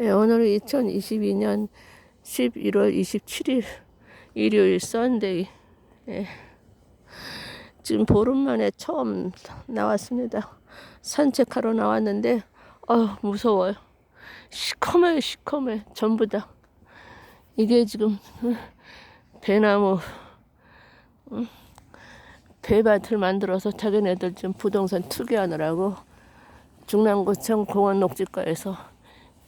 예, 오늘은 2022년 11월 27일 일요일 썬데이. 예. 지금 보름 만에 처음 나왔습니다. 산책하러 나왔는데 아 무서워요. 시커매요 시커매 전부 다. 이게 지금 응, 배나무 응, 배밭을 만들어서 자기네들 지금 부동산 투기하느라고 중랑구청 공원 녹지가에서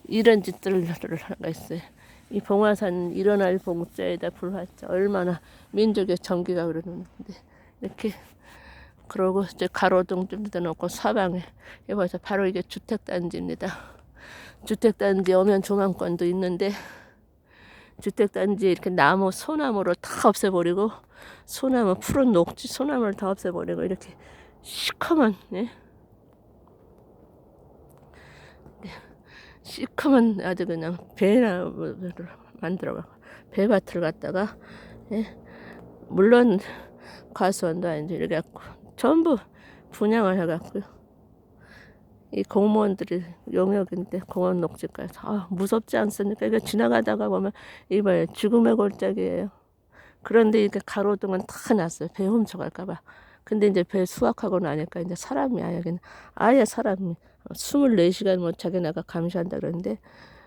이런 짓들을 하가 있어요. 이 봉화산 일어날 봉자에다 불화자 얼마나 민족의 정기가 그러는데 이렇게 그러고 이제 가로등 좀 넣어놓고 사방에 여기서 바로 이게 주택단지입니다. 주택단지 오면 조망권도 있는데 주택단지 이렇게 나무 소나무로 다 없애버리고 소나무 푸른 녹지 소나무를 다 없애버리고 이렇게 시커먼 예? 시커먼 아주 그냥 배나무를 만들어 배밭을 갖다가 예? 물론 과수원도 아닌데 이렇게 갖고 전부 분양을 해갖고요. 이 공무원들이 용역인데 공원 녹지가에서 아, 무섭지 않습니까? 이거 지나가다가 보면 이봐요 죽음의 골짜기예요. 그런데 이게 가로등은 다 놨어요. 배 훔쳐갈까봐. 근데 이제 배 수확하고 나니까 이제 사람이 아예 그냥 아예 사람이 24시간 뭐 자기네가 감시한다 그러는데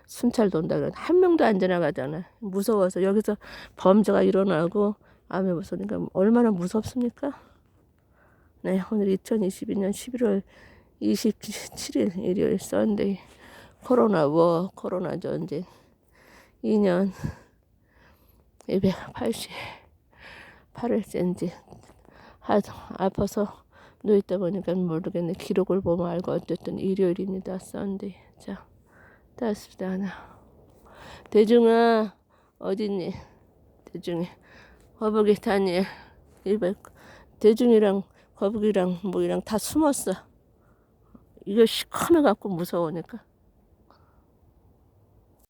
순찰 돈다 그러는데 한 명도 안 지나가잖아. 무서워서 여기서 범죄가 일어나고 암에 무서우니까 얼마나 무섭습니까? 네, 오늘 2022년 11월 27일 일요일 썬데이 코로나 워 코로나 전쟁 2년 288일째인지 하, 아파서 누워있다 보니까 모르겠네. 기록을 보면 알고 어쨌든 일요일입니다. 썬데이 자 다습니다 하나. 대중아 어딨니? 대중이. 거북이 다니? 일백 대중이랑 거북이랑 뭐이랑 다 숨었어. 이거 시커매 갖고 무서우니까